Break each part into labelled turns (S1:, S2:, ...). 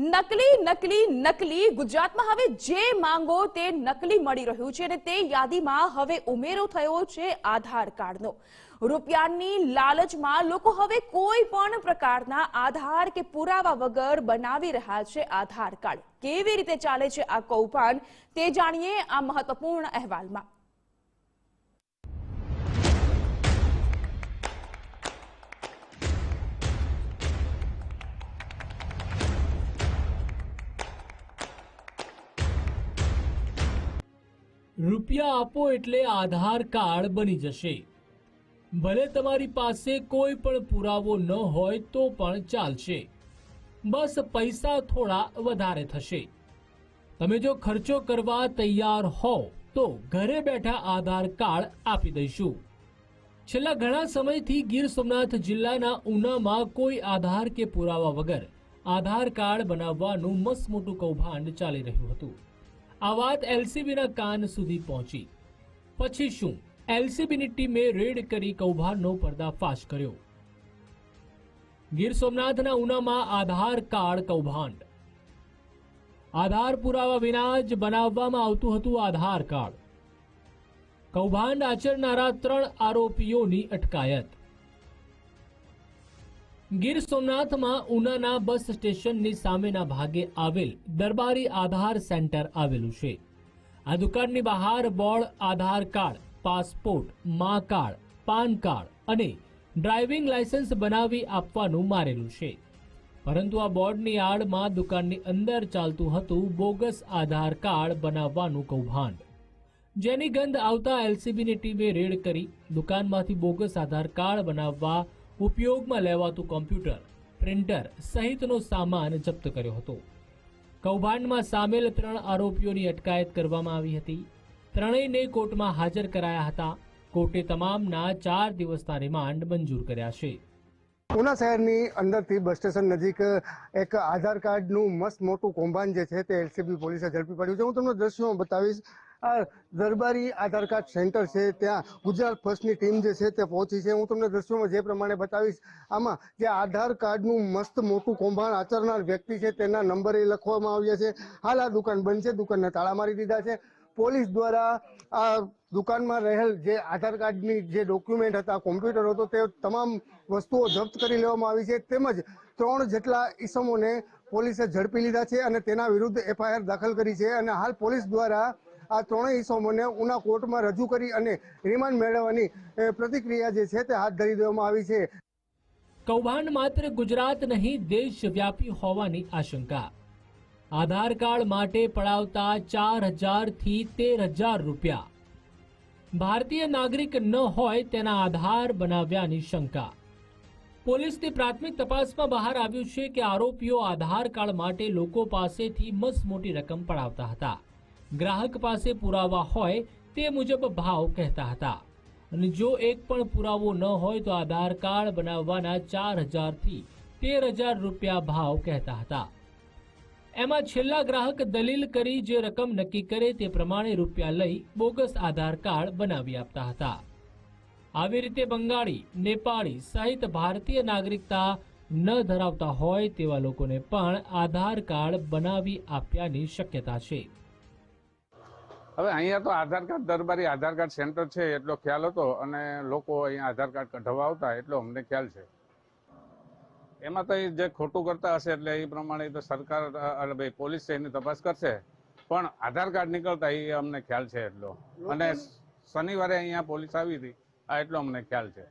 S1: નકલી નકલી નકલી ગુજરાતમાં હવે જે માંગો તે નકલી મળી રહ્યું છે અને તે યાદીમાં હવે ઉમેરો થયો છે આધાર કાર્ડનો. રૂપિયાની લાલચમાં લોકો હવે કોઈ પણ પ્રકારના આધાર કે પુરાવા વગર બનાવી રહ્યા છે આધાર કાર્ડ. કેવી રીતે ચાલે છે આ કૌભાંડ તે જાણીએ આ મહત્વપૂર્ણ અહેવાલમાં.
S2: રૂપિયા આપો એટલે આધાર કાર્ડ બની જશે. ભલે તમારી પાસે કોઈ પણ પુરાવો ન હોય તો પણ ચાલશે. બસ પૈસા થોડા વધારે થશે. તમે જો ખર્ચો કરવા તૈયાર હો તો ઘરે બેઠા આધાર કાર્ડ આપી દઈશું. છેલ્લા ઘણા સમયથી ગીર સોમનાથ જિલ્લાના ઉનામાં કોઈ આધાર કે પુરાવા વગર આધાર કાર્ડ બનાવવાનું મસ્ત મોટું કૌભાંડ ચાલી રહ્યું હતું. આ વાત એલસીબીના કાન સુધી પહોંચી. પછી શું? એલસીબીની ટીમે રેડ કરી કૌભાંડનો પર્દાફાશ કર્યો. ગીર સોમનાથના ઉનામાં આધાર કાર્ડ કૌભાંડ. આધાર પુરાવા વિના જ બનાવવામાં આવતું હતું આધાર કાર્ડ. કૌભાંડ આચરનારા ત્રણ આરોપીઓની અટકાયત. ગીર સોમનાથમાં ઉનાના બસ સ્ટેશનની સામેના ભાગે આવેલ દરબારી આધાર સેન્ટર આવેલું છે. આ દુકાનની બહાર બોર્ડ, આધાર કાર્ડ, પાસપોર્ટ, મા કાર્ડ, પાન કાર્ડ અને ડ્રાઇવિંગ લાયસન્સ બનાવી આપવાનું મારેલું છે. પરંતુ આ બોર્ડની આડમાં દુકાનની અંદર ચાલતું હતું બોગસ આધાર કાર્ડ બનાવવાનું કૌભાંડ. જેની ગંધ આવતા એલસીબીની ટીમે રેડ કરી દુકાનમાંથી બોગસ આધાર કાર્ડ બનાવવા ઉપયોગમાં લેવાતું કોમ્પ્યુટર, પ્રિન્ટર સહિતનો સામાન જપ્ત કર્યો હતો. કૌભાંડમાં સામેલ ત્રણ આરોપીઓની અટકાયત કરવામાં આવી હતી. ત્રણેયને કોર્ટમાં હાજર કરાયા હતા. કોર્ટે તમામના ચાર દિવસના રિમાન્ડ મંજૂર કર્યા છે.
S3: ઉના શહેરની અંદરથી બસ સ્ટેશન નજીક એક આધાર કાર્ડનું મસ્ત મોટું કૌભાંડ જે છે તે એલસીબી પોલીસે ઝડપી પાડ્યું છે. હું તમને દ્રશ્યો બતાવીશ. આ દરબારી આધાર કાર્ડ સેન્ટર છે, ત્યાં ગુજરાત ફર્સ્ટની ટીમ જે છે તે પહોંચી છે. હું તમને દ્રશ્યોમાં જે પ્રમાણે બતાવીશ, આમાં જે આધાર કાર્ડનું મસ્ત મોટું કૌભાંડ આચરનાર વ્યક્તિ છે, તેના નંબર લખવામાં આવ્યા છે. હાલ આ દુકાન બંધ છે, દુકાનને તાળા મારી દીધા છે. પોલીસ દ્વારા આ દુકાનમાં રહેલ જે આધાર કાર્ડની જે ડોક્યુમેન્ટ હતા, કોમ્પ્યુટર હતો, તે તમામ વસ્તુઓ જપ્ત કરી લેવામાં આવી છે. તેમજ ત્રણ જેટલા ઈસમોને પોલીસે ઝડપી લીધા છે અને તેના વિરુદ્ધ એફઆઈઆર દાખલ કરી છે. અને હાલ પોલીસ દ્વારા આ ત્રણેય ઇસમોને ઉના કોર્ટમાં રજૂ કરી અને રિમાન્ડ મેળવવાની પ્રતિક્રિયા જે છે તે હાથ ધરી દેવામાં આવી છે.
S2: કૌભાંડ માત્ર ગુજરાત નહીં, દેશવ્યાપી હોવાની આશંકા. આધાર કાર્ડ માટે પડાવતા ચાર હજારથી તેર હજાર રૂપિયા. ભારતીય નાગરિક ન હોય તેના આધાર બનાવ્યાની શંકા. પોલીસની પ્રાથમિક તપાસમાં બહાર આવ્યું છે કે આરોપીઓ આધાર કાર્ડ માટે લોકો પાસેથી મસ્ત મોટી રકમ પડાવતા હતા. ગ્રાહક પાસે પુરાવા હોય તે મુજબ ભાવ કહેતા હતા. અને જો એક પણ પુરાવો ન હોય તો આધાર કાર્ડ બનાવવાના ચાર હજારથી તેર હજાર રૂપિયા ભાવ કહેતા હતા. એમાં છેલ્લા ગ્રાહક દલીલ કરી જે રકમ નક્કી કરે તે પ્રમાણે રૂપિયા લઈ બોગસ આધાર કાર્ડ બનાવી આપતા હતા. આવી રીતે બંગાળી, નેપાળી સહિત ભારતીય નાગરિકતા ન ધરાવતા હોય તેવા લોકોને પણ આધાર કાર્ડ બનાવી આપ્યાની શક્યતા છે.
S4: હવે અહીંયા તો આધાર કાર્ડ દરબારી આધાર કાર્ડ સેન્ટર છે એટલો ખ્યાલ હતો અને લોકો અહીંયા આધાર કાર્ડ કઢાવવા આવતા એટલો અમને ખ્યાલ છે. એમાં તો જે ખોટું કરતા હશે એટલે એ પ્રમાણે તો સરકાર એટલે ભાઈ પોલીસ છે એની તપાસ કરશે. પણ આધાર કાર્ડ નીકળતા એ અમને ખ્યાલ છે એટલો. અને શનિવારે અહીંયા પોલીસ આવી હતી આ એટલો અમને ખ્યાલ છે.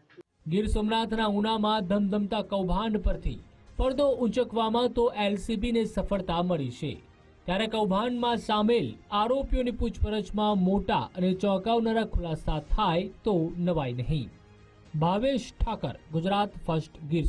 S2: ગીર સોમનાથના ઉનામાં ધમધમતા કૌભાંડ પરથી પડદો ઉંચકવામાં તો એલસીબીને સફળતા મળી છે. ત્યારે કૌભાંડમાં સામેલ આરોપીઓની પૂછપરછમાં મોટા અને ચોંકાવનારા ખુલાસા થાય તો નવાઈ નહીં. ભાવેશ ઠાકર, ગુજરાત ફર્સ્ટ ગીર